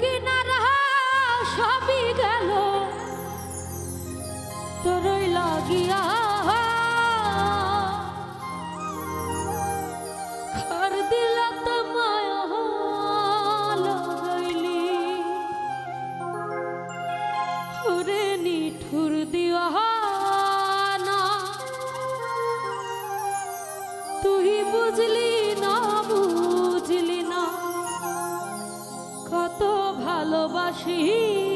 কিনারা সবই গেল। তোর লাগিয়া খর দিল তো মায়া লাগাইলি ওরে নিঠুর দিয়া তুই বুঝলি সেই